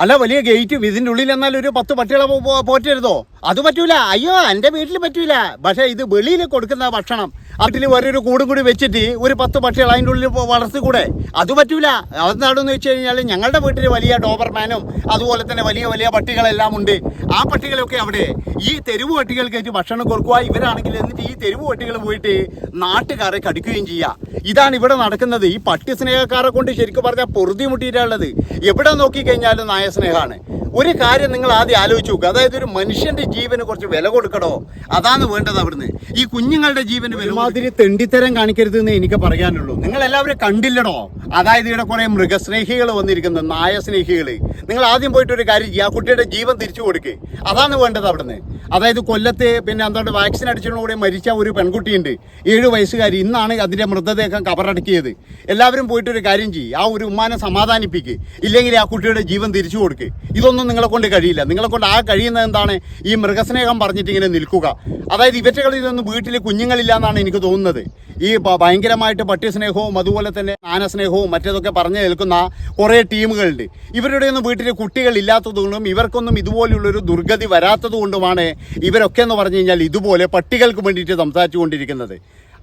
അല്ല വലിയ ഗേറ്റും ഇതിന്റെ ഉള്ളിൽ എന്നാൽ ഒരു പത്ത് പട്ടികളെ പോറ്റരുതോ? അത് പറ്റൂല. അയ്യോ എന്റെ വീട്ടിൽ പറ്റൂല. പക്ഷേ ഇത് വെളിയിൽ കൊടുക്കുന്ന ഭക്ഷണം. വീട്ടിൽ വേറൊരു കൂടും കൂടി വെച്ചിട്ട് ഒരു പത്ത് പക്ഷികൾ അതിന്റെ ഉള്ളിൽ വളർത്തിക്കൂടെ അത് പറ്റൂല. അതെന്താണെന്ന് വെച്ച് കഴിഞ്ഞാൽ ഞങ്ങളുടെ വീട്ടിൽ വലിയ ഡോബർമാനും അതുപോലെ തന്നെ വലിയ വലിയ പട്ടികളെല്ലാം ഉണ്ട്. ആ പട്ടികളൊക്കെ അവിടെ. ഈ തെരുവ് പട്ടികൾക്ക് ഭക്ഷണം കൊടുക്കുക ഇവരാണെങ്കിൽ എന്നിട്ട് ഈ തെരുവ് പട്ടികൾ പോയിട്ട് നാട്ടുകാരെ കടിക്കുകയും ചെയ്യുക ഇതാണ് ഇവിടെ നടക്കുന്നത്. ഈ പട്ടി സ്നേഹക്കാരെ കൊണ്ട് ശരിക്കും പറഞ്ഞാൽ പൊറുതി മുട്ടിയിട്ടുള്ളത് എവിടെ നോക്കിക്കഴിഞ്ഞാലും നായ സ്നേഹമാണ്. ഒരു കാര്യം നിങ്ങൾ ആദ്യം ആലോചിച്ച് നോക്കുക അതായത് ഒരു മനുഷ്യന്റെ ജീവന് കുറച്ച് വില കൊടുക്കണോ? അതാണ് വേണ്ടത് അവിടുന്ന്. ഈ കുഞ്ഞുങ്ങളുടെ ജീവന് ഒരുമാതിരി തെണ്ടിത്തരം കാണിക്കരുത് എന്ന് എനിക്ക് പറയാനുള്ളൂ. നിങ്ങൾ എല്ലാവരും കണ്ടില്ലടോ? അതായത് ഇവിടെ കുറെ മൃഗസ്നേഹികൾ വന്നിരിക്കുന്നത് നായസ്നേഹികൾ നിങ്ങൾ ആദ്യം പോയിട്ട് ഒരു കാര്യം ചെയ്യുക ആ കുട്ടിയുടെ ജീവൻ തിരിച്ചു കൊടുക്കുക അതാണ് വേണ്ടത് അവിടുന്ന്. അതായത് കൊല്ലത്ത് പിന്നെ എന്താണ് വാക്സിൻ അടിച്ചതിനോടെ മരിച്ച ഒരു പെൺകുട്ടിയുണ്ട്. ഏഴ് വയസ്സുകാരി. ഇന്നാണ് അതിന്റെ മൃതദേഹം കബറടക്കിയത്. എല്ലാവരും പോയിട്ട് ഒരു കാര്യം ചെയ്യും. ആ ഒരു ഉമ്മാനെ സമാധാനിപ്പിക്കുക ഇല്ലെങ്കിൽ ആ കുട്ടിയുടെ ജീവൻ തിരിച്ചു കൊടുക്കുക ഇതൊന്നും നിങ്ങളെ കൊണ്ട് കഴിയില്ല. നിങ്ങളെ കൊണ്ട് ആ കഴിയുന്നത് എന്താണ്? ഈ മൃഗസ്നേഹം പറഞ്ഞിട്ട് ഇങ്ങനെ നിൽക്കുക. അതായത് ഇവറ്റകളിൽ നിന്ന് വീട്ടിൽ കുഞ്ഞുങ്ങളില്ല എന്നാണ് എനിക്ക് തോന്നുന്നത്. ഈ ഭയങ്കരമായിട്ട് പട്ടിസ്നേഹവും അതുപോലെ തന്നെ ആനസ്നേഹവും മറ്റേതൊക്കെ പറഞ്ഞു നിൽക്കുന്ന കുറേ ടീമുകളുണ്ട്. ഇവരുടെ ഒന്നും വീട്ടിൽ കുട്ടികൾ ഇല്ലാത്തതുകൊണ്ടും ഇവർക്കൊന്നും ഇതുപോലെയുള്ളൊരു ദുർഗതി വരാത്തത് കൊണ്ടുമാണ് ഇവരൊക്കെ എന്ന് പറഞ്ഞു കഴിഞ്ഞാൽ ഇതുപോലെ പട്ടികൾക്ക് വേണ്ടിയിട്ട് സംസാരിച്ചു കൊണ്ടിരിക്കുന്നത്.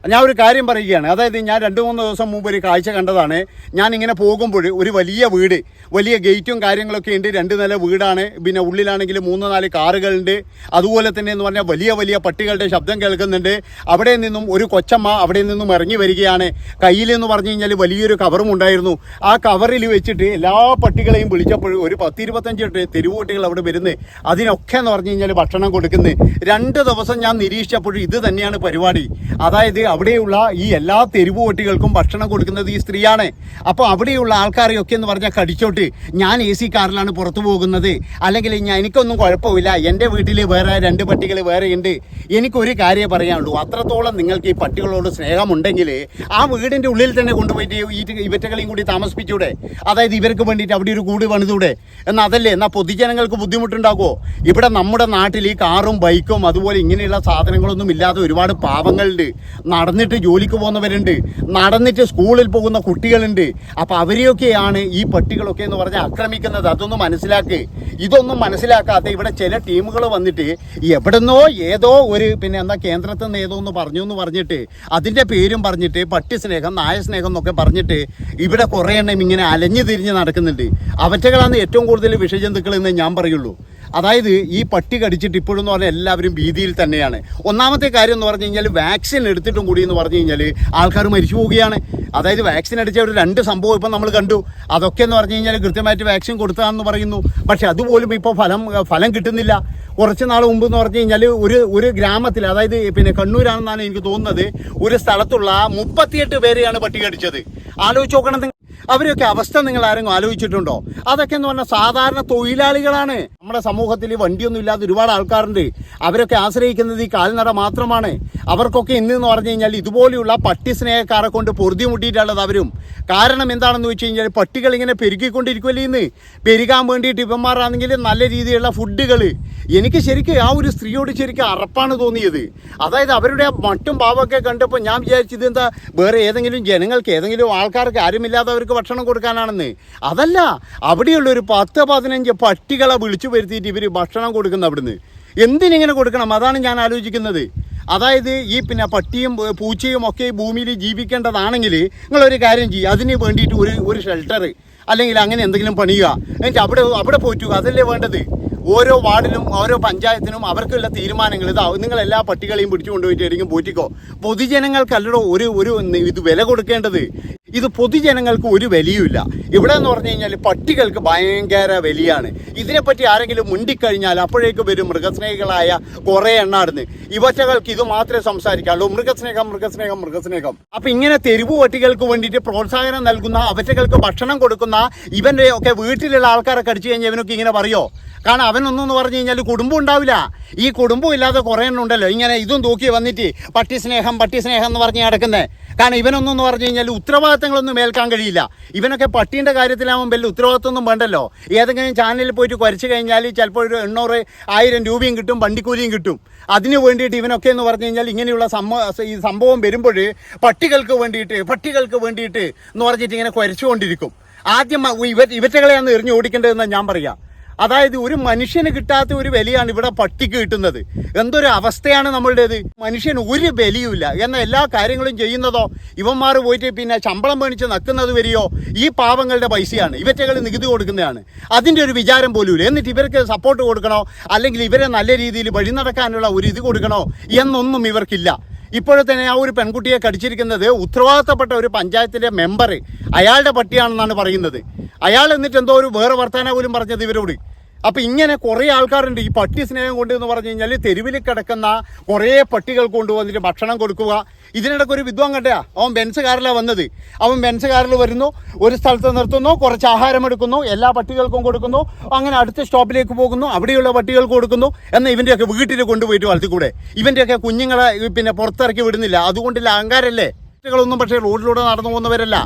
ഞാൻ ഒരു കാര്യം പറയുകയാണ്. അതായത് ഞാൻ രണ്ട് മൂന്ന് ദിവസം മുമ്പ് ഒരു കാഴ്ച കണ്ടതാണ്. ഞാൻ ഇങ്ങനെ പോകുമ്പോൾ ഒരു വലിയ വീട് വലിയ ഗേറ്റും കാര്യങ്ങളൊക്കെ ഉണ്ട്. രണ്ട് നില വീടാണ്. പിന്നെ ഉള്ളിലാണെങ്കിൽ മൂന്ന് നാല് കാറുകളുണ്ട്. അതുപോലെ തന്നെ എന്ന് പറഞ്ഞാൽ വലിയ വലിയ പട്ടികളുടെ ശബ്ദം കേൾക്കുന്നുണ്ട്. അവിടെ നിന്നും ഒരു കൊച്ചമ്മ അവിടെ നിന്നും ഇറങ്ങി വരികയാണ്. കയ്യിൽ എന്ന് പറഞ്ഞു കഴിഞ്ഞാൽ വലിയൊരു കവറും ഉണ്ടായിരുന്നു. ആ കവറിൽ വെച്ചിട്ട് എല്ലാ പട്ടികളെയും വിളിച്ചപ്പോൾ ഒരു പത്തിരുപത്തഞ്ച് തെരുവ് തെരുവോട്ടികൾ അവിടെ വരുന്നത് അതിനൊക്കെ എന്ന് പറഞ്ഞു കഴിഞ്ഞാൽ ഭക്ഷണം കൊടുക്കുന്നത് രണ്ട് ദിവസം ഞാൻ നിരീക്ഷിച്ചപ്പോൾ ഇത് തന്നെയാണ് പരിപാടി. അതായത് അവിടെയുള്ള ഈ എല്ലാ തെരുവ് പട്ടികൾക്കും ഭക്ഷണം കൊടുക്കുന്നത് ഈ സ്ത്രീയാണ്. അപ്പോൾ അവിടെയുള്ള ആൾക്കാരെയൊക്കെ എന്ന് പറഞ്ഞാൽ കടിച്ചോട്ട് ഞാൻ എ സി കാറിലാണ് പുറത്തു പോകുന്നത്. അല്ലെങ്കിൽ ഞാൻ എനിക്കൊന്നും കുഴപ്പമില്ല. എന്റെ വീട്ടിൽ വേറെ രണ്ട് പട്ടികൾ വേറെ ഉണ്ട്. എനിക്കൊരു കാര്യം പറയാനുള്ളൂ. അത്രത്തോളം നിങ്ങൾക്ക് ഈ പട്ടികളോട് സ്നേഹമുണ്ടെങ്കിൽ ആ വീടിന്റെ ഉള്ളിൽ തന്നെ കൊണ്ടുപോയിട്ട് ഈ ഇവറ്റകളെയും കൂടി താമസിപ്പിച്ചൂടെ. അതായത് ഇവർക്ക് വേണ്ടിയിട്ട് അവിടെ ഒരു കൂട് പണിതൂടെ. എന്നാൽ അതല്ലേ? എന്നാൽ പൊതുജനങ്ങൾക്ക് ബുദ്ധിമുട്ടുണ്ടാകുമോ? ഇവിടെ നമ്മുടെ നാട്ടിൽ ഈ കാറും ബൈക്കും അതുപോലെ ഇങ്ങനെയുള്ള സാധനങ്ങളൊന്നും ഇല്ലാതെ ഒരുപാട് പാവങ്ങളുണ്ട്. നടന്നിട്ട് ജോലിക്ക് പോകുന്നവരുണ്ട്. നടന്നിട്ട് സ്കൂളിൽ പോകുന്ന കുട്ടികളുണ്ട്. അപ്പോൾ അവരെയൊക്കെയാണ് ഈ പട്ടികളൊക്കെ എന്ന് പറഞ്ഞാൽ ആക്രമിക്കുന്നത്. അതൊന്നും മനസ്സിലാക്ക്. ഇതൊന്നും മനസ്സിലാക്കാത്ത ഇവിടെ ചില ടീമുകൾ വന്നിട്ട് എവിടെന്നോ ഏതോ ഒരു പിന്നെ എന്താ കേന്ദ്രത്തിൽ നിന്ന് ഏതോ ഒന്ന് പറഞ്ഞു എന്ന് പറഞ്ഞിട്ട് അതിന്റെ പേരും പറഞ്ഞിട്ട് പട്ടി സ്നേഹം നായ സ്നേഹം എന്നൊക്കെ പറഞ്ഞിട്ട് ഇവിടെ കുറേ എണ്ണം ഇങ്ങനെ അലഞ്ഞു തിരിഞ്ഞ് നടക്കുന്നുണ്ട്. അവറ്റകളാണ് ഏറ്റവും കൂടുതൽ വിഷജന്തുക്കൾ എന്ന് ഞാൻ പറയുള്ളൂ. അതായത് ഈ പട്ടി കടിച്ചിട്ട് ഇപ്പോഴെന്ന് പറഞ്ഞാൽ എല്ലാവരും ഭീതിയിൽ തന്നെയാണ്. ഒന്നാമത്തെ കാര്യം എന്ന് പറഞ്ഞു കഴിഞ്ഞാൽ വാക്സിൻ എടുത്തിട്ടും കൂടി എന്ന് പറഞ്ഞു കഴിഞ്ഞാൽ ആൾക്കാർ മരിച്ചു പോവുകയാണ്. അതായത് വാക്സിൻ അടിച്ച ഒരു രണ്ട് സംഭവം ഇപ്പം നമ്മൾ കണ്ടു. അതൊക്കെ എന്ന് പറഞ്ഞു കഴിഞ്ഞാൽ കൃത്യമായിട്ട് വാക്സിൻ കൊടുത്തതാണെന്ന് പറയുന്നു. പക്ഷെ അതുപോലും ഇപ്പോൾ ഫലം ഫലം കിട്ടുന്നില്ല. കുറച്ച് നാൾ മുമ്പ് എന്ന് പറഞ്ഞു കഴിഞ്ഞാൽ ഒരു ഒരു ഗ്രാമത്തിൽ അതായത് പിന്നെ കണ്ണൂരാണെന്നാണ് എനിക്ക് തോന്നുന്നത് ഒരു സ്ഥലത്തുള്ള മുപ്പത്തിയെട്ട് പേരെയാണ് പട്ടി കടിച്ചത്. ആലോചിച്ച് നോക്കണം അവരൊക്കെ അവസ്ഥ നിങ്ങൾ ആരെങ്കിലും ആലോചിച്ചിട്ടുണ്ടോ? അതൊക്കെ എന്ന് പറഞ്ഞാൽ സാധാരണ തൊഴിലാളികളാണ്. നമ്മുടെ സമൂഹത്തിൽ വണ്ടിയൊന്നും ഇല്ലാതെ ഒരുപാട് ആൾക്കാരുണ്ട്. അവരൊക്കെ ആശ്രയിക്കുന്നത് ഈ കാൽനട മാത്രമാണ്. അവർക്കൊക്കെ ഇന്ന് പറഞ്ഞു കഴിഞ്ഞാൽ ഇതുപോലെയുള്ള പട്ടി സ്നേഹക്കാരെ കൊണ്ട് പൊറുതി മുട്ടിയിട്ടുള്ളത് അവരും. കാരണം എന്താണെന്ന് വെച്ച് കഴിഞ്ഞാൽ പട്ടികൾ ഇങ്ങനെ പെരുകിക്കൊണ്ടിരിക്കുമല്ലേ ഇന്ന്? പെരുകാൻ വേണ്ടിയിട്ട് ഇവന്മാരാണെങ്കിൽ നല്ല രീതിയിലുള്ള ഫുഡുകൾ എനിക്ക് ശരിക്കും ആ ഒരു സ്ത്രീയോട് ശരിക്കും അറപ്പാണ് തോന്നിയത്. അതായത് അവരുടെ മട്ടും പാവമൊക്കെ കണ്ടപ്പോൾ ഞാൻ വിചാരിച്ചത് എന്താ വേറെ ഏതെങ്കിലും ജനങ്ങൾക്ക് ഏതെങ്കിലും ആൾക്കാർക്ക് ആരുമില്ലാത്തവർക്ക് ഭക്ഷണം കൊടുക്കാനാണെന്ന്. അതല്ല അവിടെയുള്ള ഒരു പത്ത് പതിനഞ്ച് പട്ടികളെ വിളിച്ചു വരുത്തിയിട്ട് ഇവർ ഭക്ഷണം കൊടുക്കുന്ന അവിടുന്ന്. എന്തിനിങ്ങനെ കൊടുക്കണം? അതാണ് ഞാൻ ആലോചിക്കുന്നത്. അതായത് ഈ പിന്നെ പട്ടിയും പൂച്ചയും ഒക്കെ ഈ ഭൂമിയിൽ ജീവിക്കേണ്ടതാണെങ്കിൽ നിങ്ങളൊരു കാര്യം ചെയ്യുക അതിന് വേണ്ടിയിട്ട് ഒരു ഒരു ഷെൽട്ടർ അല്ലെങ്കിൽ അങ്ങനെ എന്തെങ്കിലും പണിയുക. എന്നിട്ട് അവിടെ അവിടെ പോറ്റുക അതല്ലേ വേണ്ടത്? ഓരോ വാർഡിലും ഓരോ പഞ്ചായത്തിനും അവർക്കുള്ള തീരുമാനങ്ങൾ. ഇതാ നിങ്ങൾ എല്ലാ പട്ടികളെയും പിടിച്ചു കൊണ്ടുപോയിട്ട് എവിടെയെങ്കിലും പോറ്റിക്കോ. പൊതുജനങ്ങൾക്കല്ലടോ ഒരു ഒരു ഇത് വില കൊടുക്കേണ്ടത്? ഇത് പൊതുജനങ്ങൾക്ക് ഒരു വിലയുമില്ല. ഇവിടെ എന്ന് പറഞ്ഞു കഴിഞ്ഞാൽ പട്ടികൾക്ക് ഭയങ്കര വിലയാണ്. ഇതിനെപ്പറ്റി ആരെങ്കിലും മുണ്ടിക്കഴിഞ്ഞാൽ അപ്പോഴേക്ക് വരും മൃഗസ്നേഹികളായ കുറേ എണ്ണാടുന്ന്. ഇവറ്റകൾക്ക് ഇത് മാത്രമേ സംസാരിക്കാറുള്ളൂ മൃഗസ്നേഹം മൃഗസ്നേഹം മൃഗസ്നേഹം. അപ്പൊ ഇങ്ങനെ തെരുവ് പട്ടികൾക്ക് വേണ്ടിയിട്ട് പ്രോത്സാഹനം നൽകുന്ന അവറ്റകൾക്ക് ഭക്ഷണം കൊടുക്കുന്ന ഇവന്റെ ഒക്കെ വീട്ടിലുള്ള ആൾക്കാരെ കടിച്ചു കഴിഞ്ഞാൽ ഇവനൊക്കെ ഇങ്ങനെ പറയോ? കാരണം അവനൊന്നും എന്ന് പറഞ്ഞു കഴിഞ്ഞാൽ കുടുംബം ഉണ്ടാവില്ല. ഈ കുടുംബം ഇല്ലാതെ കുറേ എണ്ണം ഉണ്ടല്ലോ. ഇങ്ങനെ ഇതും തൂക്കി വന്നിട്ട് പട്ടി സ്നേഹം പട്ടി സ്നേഹം എന്ന് പറഞ്ഞ് നടക്കുന്നത് കാരണം ഇവനൊന്നും പറഞ്ഞു കഴിഞ്ഞാൽ ഉത്തരവാദിത്തങ്ങളൊന്നും മേൽക്കാൻ കഴിയില്ല. ഇവനൊക്കെ പട്ടീന്റെ കാര്യത്തിലാവുമ്പോൾ വലിയ ഉത്തരവാദിത്തമൊന്നും വേണ്ടല്ലോ. ഏതെങ്കിലും ചാനലിൽ പോയിട്ട് കുറച്ച് കഴിഞ്ഞാൽ ചിലപ്പോൾ ഒരു എണ്ണൂറ് ആയിരം രൂപയും കിട്ടും വണ്ടിക്കൂലിയും കിട്ടും. അതിന് വേണ്ടിയിട്ട് ഇവനൊക്കെ എന്ന് പറഞ്ഞു കഴിഞ്ഞാൽ ഇങ്ങനെയുള്ള ഈ സംഭവം വരുമ്പോൾ പട്ടികൾക്ക് വേണ്ടിയിട്ട് പട്ടികൾക്ക് വേണ്ടിയിട്ട് എന്ന് പറഞ്ഞിട്ട് ഇങ്ങനെ കുരച്ചുകൊണ്ടിരിക്കും. ആദ്യം ഇവ ഇവറ്റകളെയാണ് എറിഞ്ഞു ഓടിക്കേണ്ടതെന്ന് ഞാൻ പറയാം. അതായത് ഒരു മനുഷ്യന് കിട്ടാത്ത ഒരു വിലയാണ് ഇവിടെ പട്ടിക്ക് കിട്ടുന്നത്. എന്തൊരു അവസ്ഥയാണ് നമ്മളുടേത്? മനുഷ്യന് ഒരു വിലയുമില്ല എന്ന എല്ലാ കാര്യങ്ങളും ചെയ്യുന്നതോ ഇവന്മാർ പോയിട്ട് പിന്നെ ശമ്പളം മേണിച്ച് നക്കുന്നത് വരെയോ ഈ പാവങ്ങളുടെ പൈസയാണ്. ഇവറ്റകൾ നികുതി കൊടുക്കുന്നതാണ്. അതിന്റെ ഒരു വിചാരം പോലുമില്ല എന്നിട്ട് ഇവർക്ക് സപ്പോർട്ട് കൊടുക്കണോ? അല്ലെങ്കിൽ ഇവരെ നല്ല രീതിയിൽ വഴി നടക്കാനുള്ള ഒരു ഇത് കൊടുക്കണോ? എന്നൊന്നും ഇവർക്കില്ല. ഇപ്പോഴത്തന്നെ ആ ഒരു പെൺകുട്ടിയെ കടിച്ചിരിക്കുന്നത് ഉത്തരവാദിത്തപ്പെട്ട ഒരു പഞ്ചായത്തിലെ മെമ്പർ അയാളുടെ പട്ടിയാണെന്നാണ് പറയുന്നത്. അയാൾ എന്നിട്ട് എന്തോ ഒരു വേറെ വർത്താന പോലും പറഞ്ഞത് ഇവരോട്. അപ്പൊ ഇങ്ങനെ കുറേ ആൾക്കാരുണ്ട്. ഈ പട്ടി സ്നേഹം കൊണ്ട് എന്ന് പറഞ്ഞു കഴിഞ്ഞാൽ തെരുവിൽ കിടക്കുന്ന കുറേ പട്ടികൾ കൊണ്ടുവന്നിട്ട് ഭക്ഷണം കൊടുക്കുക. ഇതിനിടയ്ക്ക് ഒരു വിദ്വാൻ കണ്ടയാ അവൻ ബെൻസ് കാറിലാണ് വന്നത്. അവൻ ബെൻസ് കാറിൽ വരുന്നു ഒരു സ്ഥലത്ത് നിർത്തുന്നു കുറച്ച് ആഹാരം എടുക്കുന്നു എല്ലാ പട്ടികൾക്കും കൊടുക്കുന്നു അങ്ങനെ അടുത്ത സ്റ്റോപ്പിലേക്ക് പോകുന്നു അവിടെയുള്ള പട്ടികൾക്ക് കൊടുക്കുന്നു എന്നാൽ ഇവന്റെയൊക്കെ വീട്ടിൽ കൊണ്ടുപോയിട്ട് വളർത്തിക്കൂടെ? ഇവന്റെയൊക്കെ കുഞ്ഞുങ്ങളെ പിന്നെ പുറത്തിറക്കി വിടുന്നില്ല. അതുകൊണ്ടില്ല അഹങ്കാരല്ലേ? പട്ടികളൊന്നും പക്ഷേ റോഡിലൂടെ നടന്നു പോകുന്നവരല്ല.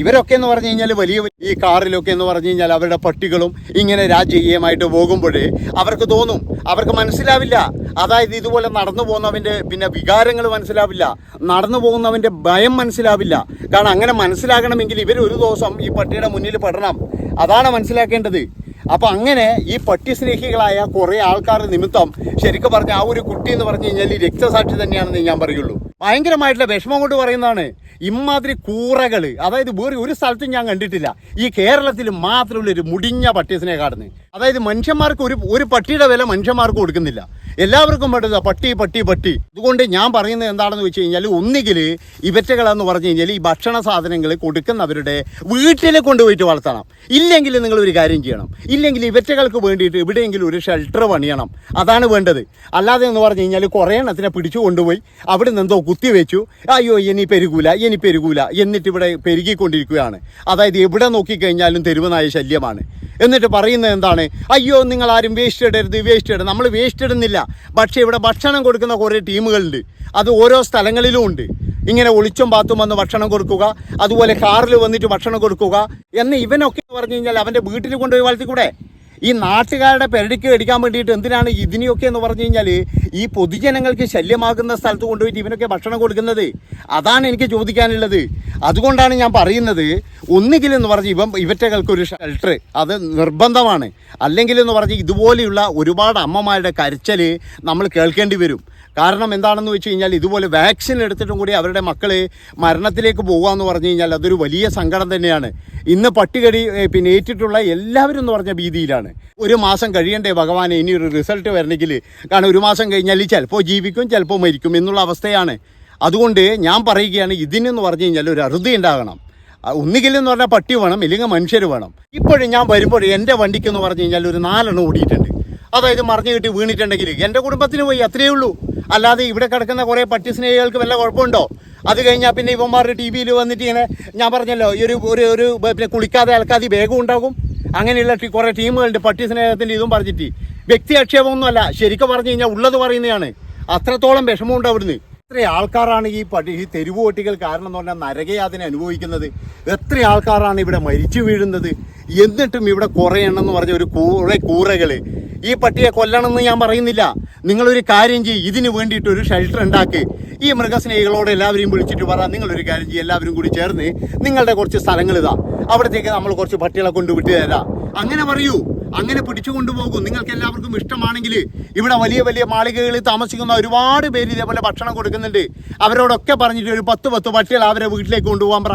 ഇവരൊക്കെ എന്ന് പറഞ്ഞു കഴിഞ്ഞാൽ വലിയ ഈ കാറിലൊക്കെ എന്ന് പറഞ്ഞു കഴിഞ്ഞാൽ അവരുടെ പട്ടികളും ഇങ്ങനെ രാജകീയമായിട്ട് പോകുമ്പോഴേ അവർക്ക് തോന്നും. അവർക്ക് മനസ്സിലാവില്ല. അതായത് ഇതുപോലെ നടന്നു പോകുന്നവന്റെ പിന്നെ വികാരങ്ങൾ മനസ്സിലാവില്ല. നടന്നു പോകുന്നവന്റെ ഭയം മനസ്സിലാവില്ല. കാരണം അങ്ങനെ മനസ്സിലാകണമെങ്കിൽ ഇവർ ഒരു ദിവസം ഈ പട്ടിയുടെ മുന്നിൽ പെടണം. അതാണ് മനസ്സിലാക്കേണ്ടത്. അപ്പം അങ്ങനെ ഈ പട്ടി സ്നേഹികളായ കുറേ ആൾക്കാരുടെ നിമിത്തം ശരിക്കും പറഞ്ഞ ആ ഒരു കുട്ടി എന്ന് പറഞ്ഞു കഴിഞ്ഞാൽ രക്തസാക്ഷി തന്നെയാണെന്ന് ഞാൻ പറയുള്ളൂ. ഭയങ്കരമായിട്ടുള്ള വിഷമം കൊണ്ട് പറയുന്നതാണ്. ഇമാതിരി കൂറകൾ അതായത് വേറെ ഒരു സ്ഥലത്തും ഞാൻ കണ്ടിട്ടില്ല. ഈ കേരളത്തിൽ മാത്രമുള്ള ഒരു മുടിഞ്ഞ പട്ടീസിനെ കാണുന്നത്. അതായത് മനുഷ്യന്മാർക്ക് ഒരു ഒരു പട്ടിയുടെ വില മനുഷ്യന്മാർക്ക് കൊടുക്കുന്നില്ല. എല്ലാവർക്കും വേണ്ടത് പട്ടി പട്ടി പട്ടി. അതുകൊണ്ട് ഞാൻ പറയുന്നത് എന്താണെന്ന് വെച്ച് കഴിഞ്ഞാൽ ഒന്നുകിൽ ഇവറ്റകളെന്ന് പറഞ്ഞു കഴിഞ്ഞാൽ ഈ ഭക്ഷണ സാധനങ്ങൾ കൊടുക്കുന്നവരുടെ വീട്ടിൽ കൊണ്ടുപോയിട്ട് വളർത്തണം. ഇല്ലെങ്കിൽ നിങ്ങൾ ഒരു കാര്യം ചെയ്യണം. ഇല്ലെങ്കിൽ ഇവറ്റകൾക്ക് വേണ്ടിയിട്ട് എവിടെയെങ്കിലും ഒരു ഷെൽട്ടർ പണിയണം. അതാണ് വേണ്ടത്. അല്ലാതെ എന്ന് പറഞ്ഞു കഴിഞ്ഞാൽ കുറേ എണ്ണത്തിനെ പിടിച്ചു കൊണ്ടുപോയി അവിടെ നിന്ന് എന്തോ കുത്തിവെച്ചു. അയ്യോ ഇനി പെരുകൂല ഇനി പെരുകൂല എന്നിട്ട് ഇവിടെ പെരുകിക്കൊണ്ടിരിക്കുകയാണ്. അതായത് എവിടെ നോക്കിക്കഴിഞ്ഞാലും തെരുവനായ ശല്യമാണ്. എന്നിട്ട് പറയുന്നത് എന്താണ്? അയ്യോ നിങ്ങൾ ആരും വേസ്റ്റ് ഇടരുത് വേസ്റ്റ് ഇടരുത്. നമ്മൾ വേസ്റ്റ് ഇടുന്നില്ല. പക്ഷേ ഇവിടെ ഭക്ഷണം കൊടുക്കുന്ന കുറേ ടീമുകളുണ്ട്. അത് ഓരോ സ്ഥലങ്ങളിലും ഉണ്ട്. ഇങ്ങനെ ഒളിച്ചും പാത്തും വന്ന് ഭക്ഷണം കൊടുക്കുക അതുപോലെ കാറിൽ വന്നിട്ട് ഭക്ഷണം കൊടുക്കുക എന്ന് ഇവനൊക്കെ പറഞ്ഞു കഴിഞ്ഞാൽ അവന്റെ വീട്ടിൽ കൊണ്ടുപോയി വളർത്തിക്കൂടെ ഈ നാട്ടുകാരുടെ പെരടിക്ക് അടിക്കാൻ വേണ്ടിയിട്ട് എന്തിനാണ് ഇതിനെയൊക്കെ എന്ന് പറഞ്ഞു കഴിഞ്ഞാൽ ഈ പൊതുജനങ്ങൾക്ക് ശല്യമാകുന്ന സ്ഥലത്ത് കൊണ്ടുപോയിട്ട് ഇവനൊക്കെ ഭക്ഷണം കൊടുക്കുന്നത്? അതാണ് എനിക്ക് ചോദിക്കാനുള്ളത്. അതുകൊണ്ടാണ് ഞാൻ പറയുന്നത് ഒന്നുകിൽ എന്ന് പറഞ്ഞ് ഇവ ഇവറ്റകൾക്ക് ഒരു ഷെൽട്ടർ അത് നിർബന്ധമാണ്. അല്ലെങ്കിൽ എന്ന് പറഞ്ഞ് ഇതുപോലെയുള്ള ഒരുപാട് അമ്മമാരുടെ കരച്ചൽ നമ്മൾ കേൾക്കേണ്ടി വരും. കാരണം എന്താണെന്ന് വെച്ച് കഴിഞ്ഞാൽ ഇതുപോലെ വാക്സിൻ എടുത്തിട്ടും കൂടി അവരുടെ മക്കൾ മരണത്തിലേക്ക് പോകാമെന്ന് പറഞ്ഞു കഴിഞ്ഞാൽ അതൊരു വലിയ സങ്കടം തന്നെയാണ്. ഇന്ന് പട്ടികടി പിന്നെ ഏറ്റിട്ടുള്ള എല്ലാവരും എന്ന് പറഞ്ഞ ഭീതിയിലാണ്. ഒരു മാസം കഴിയണ്ടേ ഭഗവാനെ? ഇനി ഒരു റിസൾട്ട് വരണമെങ്കിൽ. കാരണം ഒരു മാസം കഴിഞ്ഞാൽ ചിലപ്പോൾ ജീവിക്കും ചിലപ്പോൾ മരിക്കും എന്നുള്ള അവസ്ഥയാണ്. അതുകൊണ്ട് ഞാൻ പറയുകയാണ് ഇതിനെന്ന് പറഞ്ഞു കഴിഞ്ഞാൽ ഒരു അറുതി ഉണ്ടാകണം. ഒന്നുകിലെന്ന് പറഞ്ഞാൽ പട്ടി വേണം ഇല്ലെങ്കിൽ മനുഷ്യർ വേണം. ഇപ്പോഴും ഞാൻ വരുമ്പോൾ എന്റെ വണ്ടിക്ക് എന്ന് പറഞ്ഞു കഴിഞ്ഞാൽ ഒരു നാലെണ്ണം ഓടിയിട്ടുണ്ട്. അതായത് മറിഞ്ഞു കിട്ടി വീണിട്ടുണ്ടെങ്കിൽ എന്റെ കുടുംബത്തിന് പോയി അത്രയേ ഉള്ളൂ. അല്ലാതെ ഇവിടെ കിടക്കുന്ന കുറേ പട്ടി സ്നേഹികൾക്ക് വല്ല കുഴപ്പമുണ്ടോ? അത് കഴിഞ്ഞാൽ പിന്നെ ഇവന്മാരുടെ ടി വിയിൽ വന്നിട്ട് ഇങ്ങനെ ഞാൻ പറഞ്ഞല്ലോ ഈ ഒരു ഒരു പിന്നെ കുളിക്കാതെ അലക്കാതെ വേഗം ഉണ്ടാകും. അങ്ങനെയുള്ള കുറെ ടീമുകളുണ്ട്. പട്ടി സ്നേഹത്തിന്റെ ഇതും പറഞ്ഞിട്ട്. വ്യക്തി ആക്ഷേപമൊന്നുമല്ല. ശരിക്കും പറഞ്ഞു കഴിഞ്ഞാൽ ഉള്ളത് പറയുന്നതാണ്. അത്രത്തോളം വിഷമമുണ്ട് അവിടുന്ന്. എത്ര ആൾക്കാരാണ് ഈ പട്ടി ഈ തെരുവ് പട്ടികൾ കാരണം എന്ന് പറഞ്ഞാൽ നരകയാതിനെ അനുഭവിക്കുന്നത്. എത്ര ആൾക്കാരാണ് ഇവിടെ മരിച്ചു വീഴുന്നത്. എന്നിട്ടും ഇവിടെ കുറെ എണ്ണം എന്ന് പറഞ്ഞ ഒരു കുറേ കൂറകൾ ഈ പട്ടിയെ കൊല്ലണമെന്ന് ഞാൻ പറയുന്നില്ല. നിങ്ങളൊരു കാര്യം ചെയ്യും. ഇതിന് വേണ്ടിയിട്ട് ഒരു ഷെൽട്ടർ ഉണ്ടാക്കി. ഈ മൃഗസ്നേഹികളോട് എല്ലാവരെയും വിളിച്ചിട്ട് പറ. നിങ്ങളൊരു കാര്യം ചെയ്യും. എല്ലാവരും കൂടി ചേർന്ന് നിങ്ങളുടെ കുറച്ച് സ്ഥലങ്ങൾ ഇതാ. അവിടത്തേക്ക് നമ്മൾ കുറച്ച് പട്ടികളെ കൊണ്ടുവിട്ട് തരാം. അങ്ങനെ പറയൂ. അങ്ങനെ പിടിച്ചു കൊണ്ടുപോകും. നിങ്ങൾക്ക് എല്ലാവർക്കും ഇഷ്ടമാണെങ്കിൽ ഇവിടെ വലിയ വലിയ മാളികകളിൽ താമസിക്കുന്ന ഒരുപാട് പേര് ഇതേപോലെ ഭക്ഷണം കൊടുക്കുന്നുണ്ട്. അവരോടൊക്കെ പറഞ്ഞിട്ട് ഒരു പത്ത് പത്ത് പട്ടികൾ അവരെ വീട്ടിലേക്ക് കൊണ്ടുപോകാൻ പറ.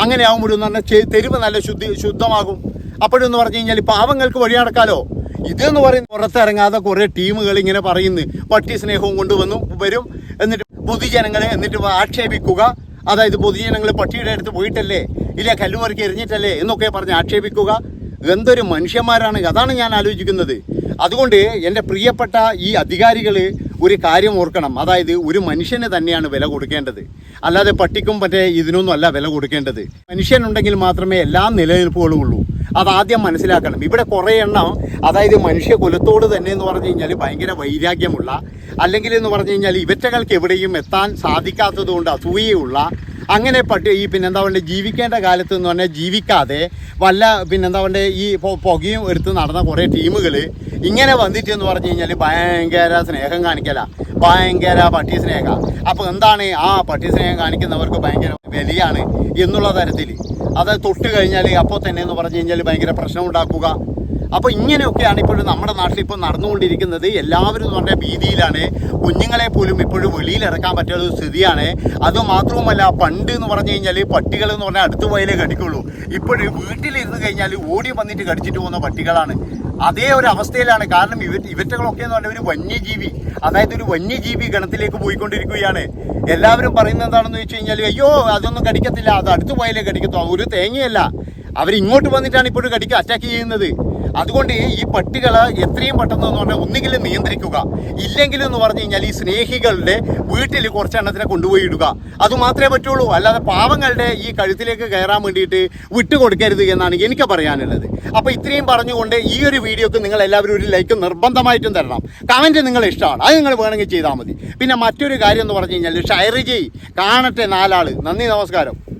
അങ്ങനെ ആകുമ്പോഴെന്ന് ചെ- തെരുവ് നല്ല ശുദ്ധി ശുദ്ധമാകും. അപ്പോഴെന്ന് പറഞ്ഞു കഴിഞ്ഞാൽ പാവങ്ങൾക്ക് വഴി നടക്കാലോ? ഇതെന്ന് പറയുന്ന പുറത്തിറങ്ങാതെ കുറേ ടീമുകൾ ഇങ്ങനെ പറയുന്നു. പട്ടി സ്നേഹവും കൊണ്ടുവന്നു വരും. എന്നിട്ട് പൊതുജനങ്ങളെ എന്നിട്ട് ആക്ഷേപിക്കുക. അതായത് പൊതുജനങ്ങൾ പട്ടിയുടെ അടുത്ത് പോയിട്ടല്ലേ? ഇല്ല കല്ലുമറിക്ക് എറിഞ്ഞിട്ടല്ലേ? എന്നൊക്കെ പറഞ്ഞ് ആക്ഷേപിക്കുക. എന്തൊരു മനുഷ്യന്മാരാണ്. അതാണ് ഞാൻ ആലോചിക്കുന്നത്. അതുകൊണ്ട് എന്റെ പ്രിയപ്പെട്ട ഈ അധികാരികൾ ഒരു കാര്യം ഓർക്കണം. അതായത് ഒരു മനുഷ്യനെ തന്നെയാണ് വില കൊടുക്കേണ്ടത്. അല്ലാതെ പട്ടിക്കും മറ്റേ ഇതിനൊന്നും അല്ല വില കൊടുക്കേണ്ടത്. മനുഷ്യനുണ്ടെങ്കിൽ മാത്രമേ എല്ലാ നിലനിൽപ്പുകളും ഉള്ളൂ. അതാദ്യം മനസ്സിലാക്കണം. ഇവിടെ കുറേ എണ്ണം അതായത് മനുഷ്യ കുലത്തോട് തന്നെ എന്ന് പറഞ്ഞു കഴിഞ്ഞാൽ ഭയങ്കര വൈരാഗ്യമുള്ള അല്ലെങ്കിൽ എന്ന് പറഞ്ഞു കഴിഞ്ഞാൽ ഇവറ്റകൾക്ക് എവിടെയും എത്താൻ സാധിക്കാത്തതുകൊണ്ട് അസൂയയുള്ള അങ്ങനെ പട്ടി ഈ പിന്നെന്താ പറയുക ജീവിക്കേണ്ട കാലത്ത് എന്ന് പറഞ്ഞാൽ ജീവിക്കാതെ വല്ല പിന്നെന്താ പറയുക ഈ പുകയും എടുത്ത് നടന്ന കുറേ ടീമുകൾ ഇങ്ങനെ വന്നിട്ട് എന്ന് പറഞ്ഞു കഴിഞ്ഞാൽ ഭയങ്കര സ്നേഹം കാണിക്കല. ഭയങ്കര പട്ടി സ്നേഹം. അപ്പോൾ എന്താണ് ആ പട്ടി സ്നേഹം കാണിക്കുന്നവർക്ക് ഭയങ്കര വിലയാണ് എന്നുള്ള തരത്തിൽ അത് തൊട്ട് കഴിഞ്ഞാൽ അപ്പോൾ തന്നെ എന്ന് പറഞ്ഞു കഴിഞ്ഞാൽ ഭയങ്കര പ്രശ്നം ഉണ്ടാക്കുക. അപ്പോൾ ഇങ്ങനെയൊക്കെയാണ് ഇപ്പോഴും നമ്മുടെ നാട്ടിൽ ഇപ്പോൾ നടന്നുകൊണ്ടിരിക്കുന്നത്. എല്ലാവരും പറഞ്ഞ ഭീതിയിലാണ്. കുഞ്ഞുങ്ങളെ പോലും ഇപ്പോഴും വെളിയിൽ ഇറക്കാൻ പറ്റാത്ത സ്ഥിതിയാണ്. അത് മാത്രവുമല്ല പണ്ട് എന്ന് പറഞ്ഞു കഴിഞ്ഞാൽ പട്ടികൾ എന്ന് പറഞ്ഞാൽ അടുത്ത പോയാലേ കടിക്കുള്ളൂ. ഇപ്പോഴും വീട്ടിലിരുന്ന് കഴിഞ്ഞാൽ ഓടി വന്നിട്ട് കടിച്ചിട്ട് പോകുന്ന പട്ടികളാണ്. അതേ ഒരു അവസ്ഥയിലാണ്. കാരണം ഇവ ഇവറ്റകളൊക്കെ എന്ന് പറഞ്ഞാൽ ഒരു വന്യജീവി. അതായത് ഒരു വന്യജീവി ഗണത്തിലേക്ക് പോയിക്കൊണ്ടിരിക്കുകയാണ്. എല്ലാവരും പറയുന്നത് എന്താണെന്ന് വെച്ച് കഴിഞ്ഞാൽ അയ്യോ അതൊന്നും കടിക്കത്തില്ല. അത് അടുത്ത് പോയാലേ കടിക്കത്തോ ഒരു തേങ്ങയല്ല. അവരിങ്ങോട്ട് വന്നിട്ടാണ് ഇപ്പോഴും കടിക്കുക അറ്റാക്ക് ചെയ്യുന്നത്. അതുകൊണ്ട് ഈ പട്ടികൾ എത്രയും പെട്ടെന്ന് എന്ന് പറഞ്ഞാൽ ഒന്നുകിലും നിയന്ത്രിക്കുക. ഇല്ലെങ്കിൽ എന്ന് പറഞ്ഞു കഴിഞ്ഞാൽ ഈ സ്നേഹികളുടെ വീട്ടിൽ കുറച്ചെണ്ണത്തിനെ കൊണ്ടുപോയി ഇടുക അത് മാത്രമേ പറ്റുള്ളൂ. അല്ലാതെ പാവങ്ങളുടെ ഈ കഴുത്തിലേക്ക് കയറാൻ വേണ്ടിയിട്ട് വിട്ടുകൊടുക്കരുത് എന്നാണ് എനിക്ക് പറയാനുള്ളത്. അപ്പോൾ ഇത്രയും പറഞ്ഞുകൊണ്ട് ഈ ഒരു വീഡിയോക്ക് നിങ്ങൾ എല്ലാവരും ഒരു ലൈക്ക് നിർബന്ധമായിട്ടും തരണം. കമന്റ് നിങ്ങൾ ഇഷ്ടമാണ്. അത് നിങ്ങൾ വേണമെങ്കിൽ ചെയ്താൽ മതി. പിന്നെ മറ്റൊരു കാര്യം എന്ന് പറഞ്ഞു കഴിഞ്ഞാൽ ഷെയർ ചെയ് കാണട്ടെ നാലാൾ നന്ദി നമസ്കാരം.